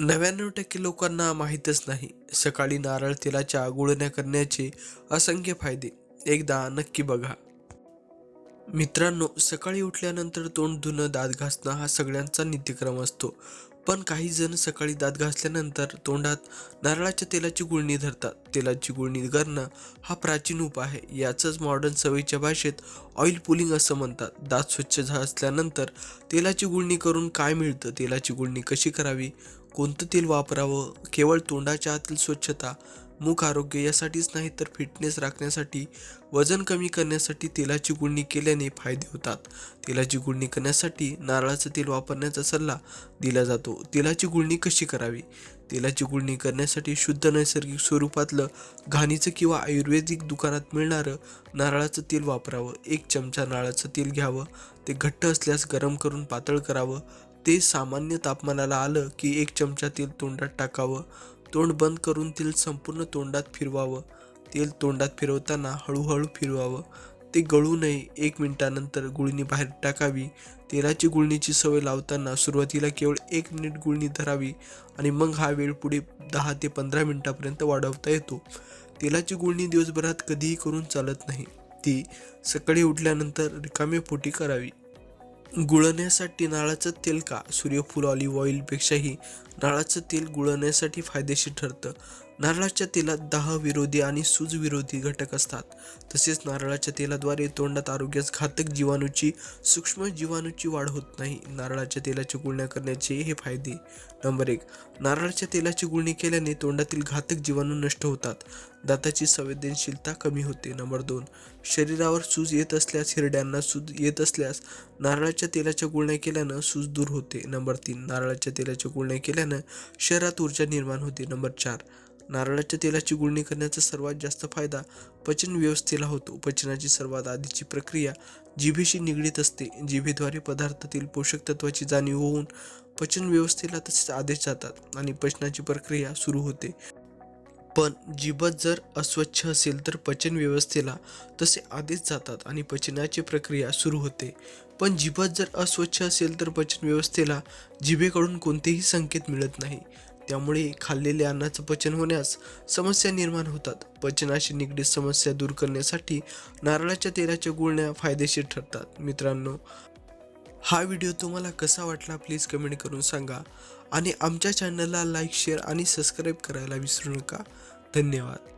नव्याण्णव टक्के लोकांना माहीतच नाही. सकाळी नारळ तेलाच्या गुळण्या करण्याचे असंख्य फायदे. एकदा नक्की बघा. मित्रांनो सकाळी उठल्यानंतर तोंड धुणं दात घासणं हा सगळ्यांचा नित्यक्रम असतो. पण काही जण सकाळी दात घासल्यानंतर तोंडात नारळाच्या तेलाची गुळणी धरतात. तेलाची गुळणी करणं हा प्राचीन उपाय आहे. याचंच मॉडर्न सवयीच्या भाषेत ऑइल पुलिंग असं म्हणतात. दात स्वच्छ असल्यानंतर तेलाची गुळणी करून काय मिळतं? तेलाची गुळणी कशी करावी? कोणतं तेल वापरावं? केवळ तोंडाच्या आतील स्वच्छता मुख आरोग्य यासाठीच नाही तर फिटनेस राखण्यासाठी वजन कमी करण्यासाठी तेलाची गुळणी केल्याने फायदे होतात. तेलाची गुळणी करण्यासाठी नारळाचं तेल वापरण्याचा सल्ला दिला जातो. तेलाची गुळणी कशी करावी? तेलाची गुळणी करण्यासाठी शुद्ध नैसर्गिक स्वरूपातलं घाणीचं किंवा आयुर्वेदिक दुकानात मिळणारं नारळाचं तेल वापरावं. एक चमचा नारळाचं तेल घ्यावं. ते घट्ट असल्यास गरम करून पातळ करावं. ते सामान्य तापमानाला आलं की एक चमचा तेल तोंडात टाकावं. तोंड बंद करून तेल संपूर्ण तोंडात फिरवावं. तेल तोंडात फिरवताना हळूहळू फिरवावं. ते गळू नये. एक मिनिटानंतर गुळणी बाहेर टाकावी. तेलाची गुळणीची सवय लावताना सुरुवातीला केवळ एक मिनिट गुळणी धरावी आणि मग हा वेळ पुढे दहा ते पंधरा मिनिटापर्यंत वाढवता येतो. तेलाची गुळणी दिवसभरात कधीही करून चालत नाही. ती सकाळी उठल्यानंतर रिकामे पोटी करावी. गुळण्यासाठी नारळाचं तेल का? सूर्यफूल ऑलिव्ह ऑइलपेक्षाही नारळाचं तेल गुळण्यासाठी फायदेशीर ठरतं. नारळाच्या तेलात दाहविरोधी आणि सूजविरोधी घटक असतात. तसेच नारळाच्या तेलाद्वारे तोंडात आरोग्यास घातक जीवाणूची सूक्ष्म जीवाणूची वाढ होत नाही. नारळाच्या तेलाची गुळण्या करण्याचे हे फायदे. नंबर एक नारळाच्या तेलाची गुळणी केल्याने तोंडातील घातक जीवाणू नष्ट होतात. दाताची संवेदनशीलता कमी होते. नंबर दोन शरीरावर सूज येत असल्यास हिरड्यांना सूज येत असल्यास नारळाच्या तेलाच्या गुळण्या केल्यानं सूज दूर होते. नंबर तीन नारळाच्या तेलाच्या गुळण्या केल्यानं शरीरात ऊर्जा निर्माण होते. नंबर चार नारळाच्या तेलाची गुळणी करण्याचा सर्वात जास्त फायदा पचन व्यवस्थेला होतो. पचनाची सर्वात आधीची प्रक्रिया जिभेशी निगडीत असते. जिभेद्वारे पदार्थातील पोषक तत्वाची जाणीव होऊन पचन व्यवस्थेला तसेच आदेश जातात आणि पचनाची प्रक्रिया सुरू होते. पण जिभत जर अस्वच्छ असेल तर पचन व्यवस्थेला तसे आदेश जातात आणि पचनाची प्रक्रिया सुरू होते. पण जिभत जर अस्वच्छ असेल तर पचन व्यवस्थेला जिभेकडून कोणतेही संकेत मिळत नाही. त्यामुळे खाल्लेल्या अन्नाचं पचन होण्यास समस्या निर्माण होतात. पचनाशी निगडीत समस्या दूर करण्यासाठी नारळाच्या तेलाच्या गुळण्या फायदेशीर ठरतात. मित्रांनो हा व्हिडिओ तुम्हाला कसा वाटला प्लीज कमेंट करून सांगा आणि आमच्या चॅनलला लाईक शेअर आणि सबस्क्राईब करायला विसरू नका. धन्यवाद.